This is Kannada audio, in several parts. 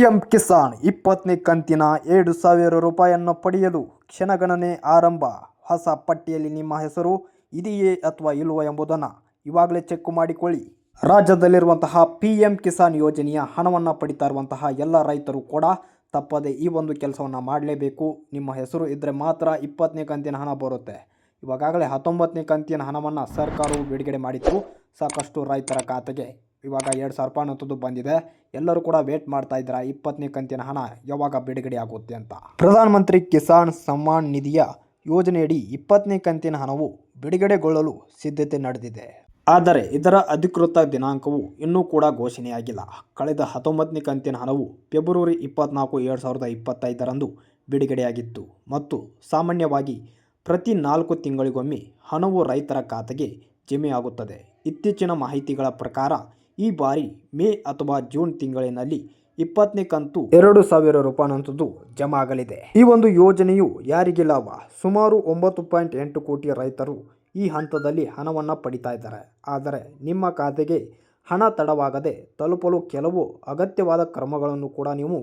ಪಿಎಂ ಕಿಸಾನ್ ಇಪ್ಪತ್ತನೇ ಕಂತಿನ ಏಳು ಸಾವಿರ ರೂಪಾಯಿಯನ್ನು ಪಡೆಯಲು ಕ್ಷಣಗಣನೆ ಆರಂಭ. ಹೊಸ ಪಟ್ಟಿಯಲ್ಲಿ ನಿಮ್ಮ ಹೆಸರು ಇದೆಯೇ ಅಥವಾ ಇಲ್ಲವೋ ಎಂಬುದನ್ನು ಇವಾಗಲೇ ಚೆಕ್ ಮಾಡಿಕೊಳ್ಳಿ. ರಾಜ್ಯದಲ್ಲಿರುವಂತಹ ಪಿ ಎಂ ಕಿಸಾನ್ ಯೋಜನೆಯ ಹಣವನ್ನು ಪಡಿತಾ ಇರುವಂತಹ ಎಲ್ಲ ರೈತರು ಕೂಡ ತಪ್ಪದೆ ಈ ಒಂದು ಕೆಲಸವನ್ನು ಮಾಡಲೇಬೇಕು. ನಿಮ್ಮ ಹೆಸರು ಇದ್ದರೆ ಮಾತ್ರ ಇಪ್ಪತ್ತನೇ ಕಂತಿನ ಹಣ ಬರುತ್ತೆ. ಇವಾಗಲೇ ಹತ್ತೊಂಬತ್ತನೇ ಕಂತಿನ ಹಣವನ್ನು ಸರ್ಕಾರವು ಬಿಡುಗಡೆ ಮಾಡಿತ್ತು. ಸಾಕಷ್ಟು ರೈತರ ಖಾತೆಗೆ ಇವಾಗ ಎರಡು ಸಾವಿರ ರೂಪಾಯಿ ಅನ್ನೋದು ಬಂದಿದೆ. ಎಲ್ಲರೂ ಕೂಡ ವೇಟ್ ಮಾಡ್ತಾ ಇದ್ದೀರಾ? ಇಪ್ಪತ್ತನೇ ಕಂತಿನ ಹಣ ಯಾವಾಗ ಬಿಡುಗಡೆ ಆಗುತ್ತೆ ಅಂತ. ಪ್ರಧಾನಮಂತ್ರಿ ಕಿಸಾನ್ ಸಮ್ಮಾನ್ ನಿಧಿಯ ಯೋಜನೆಯಡಿ ಇಪ್ಪತ್ತನೇ ಕಂತಿನ ಹಣವು ಬಿಡುಗಡೆಗೊಳ್ಳಲು ಸಿದ್ಧತೆ ನಡೆದಿದೆ. ಆದರೆ ಇದರ ಅಧಿಕೃತ ದಿನಾಂಕವು ಇನ್ನೂ ಕೂಡ ಘೋಷಣೆಯಾಗಿಲ್ಲ. ಕಳೆದ ಹತ್ತೊಂಬತ್ತನೇ ಕಂತಿನ ಹಣವು ಫೆಬ್ರವರಿ ಇಪ್ಪತ್ನಾಲ್ಕು ಎರಡು ಸಾವಿರದ ಇಪ್ಪತ್ತೈದರಂದು ಬಿಡುಗಡೆಯಾಗಿತ್ತು. ಮತ್ತು ಸಾಮಾನ್ಯವಾಗಿ ಪ್ರತಿ ನಾಲ್ಕು ತಿಂಗಳಿಗೊಮ್ಮೆ ಹಣವು ರೈತರ ಖಾತೆಗೆ ಜಮೆಯಾಗುತ್ತದೆ. ಇತ್ತೀಚಿನ ಮಾಹಿತಿಗಳ ಪ್ರಕಾರ ಈ ಬಾರಿ ಮೇ ಅಥವಾ ಜೂನ್ ತಿಂಗಳಿನಲ್ಲಿ ಇಪ್ಪತ್ತನೇ ಕಂತು ಎರಡು ಸಾವಿರ ರೂಪಾಯಿನಂತದ್ದು ಜಮಾ ಆಗಲಿದೆ ಈ ಒಂದು ಯೋಜನೆಯು ಯಾರಿಗೆ ಲಾಭ? ಸುಮಾರು ಒಂಬತ್ತು ಪಾಯಿಂಟ್ ಎಂಟು ಕೋಟಿ ರೈತರು ಈ ಹಂತದಲ್ಲಿ ಹಣವನ್ನು ಪಡಿತಾ ಇದ್ದಾರೆ. ಆದರೆ ನಿಮ್ಮ ಖಾತೆಗೆ ಹಣ ತಡವಾಗದೆ ತಲುಪಲು ಕೆಲವು ಅಗತ್ಯವಾದ ಕ್ರಮಗಳನ್ನು ಕೂಡ ನೀವು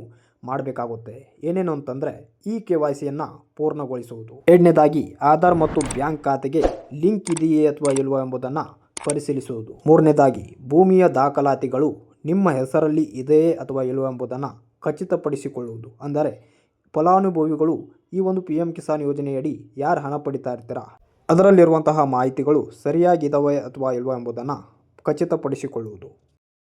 ಮಾಡಬೇಕಾಗುತ್ತೆ. ಏನೇನು ಅಂತಂದರೆ ಈ ಕೆ ವೈ ಸಿಯನ್ನು ಪೂರ್ಣಗೊಳಿಸುವುದು. ಎರಡನೇದಾಗಿ, ಆಧಾರ್ ಮತ್ತು ಬ್ಯಾಂಕ್ ಖಾತೆಗೆ ಲಿಂಕ್ ಇದೆಯೇ ಅಥವಾ ಇಲ್ವೋ ಎಂಬುದನ್ನು ಪರಿಶೀಲಿಸುವುದು. ಮೂರನೇದಾಗಿ, ಭೂಮಿಯ ದಾಖಲಾತಿಗಳು ನಿಮ್ಮ ಹೆಸರಲ್ಲಿ ಇದೆಯೇ ಅಥವಾ ಇಲ್ಲವೋ ಎಂಬುದನ್ನು ಖಚಿತಪಡಿಸಿಕೊಳ್ಳುವುದು. ಅಂದರೆ, ಫಲಾನುಭವಿಗಳು ಈ ಒಂದು ಪಿ ಎಂ ಕಿಸಾನ್ ಯೋಜನೆಯಡಿ ಯಾರು ಹಣ ಪಡಿತಾ ಇರ್ತೀರಾ? ಅದರಲ್ಲಿರುವಂತಹ ಮಾಹಿತಿಗಳು ಸರಿಯಾಗಿದವೆ ಅಥವಾ ಇಲ್ವೋ ಎಂಬುದನ್ನು ಖಚಿತಪಡಿಸಿಕೊಳ್ಳುವುದು.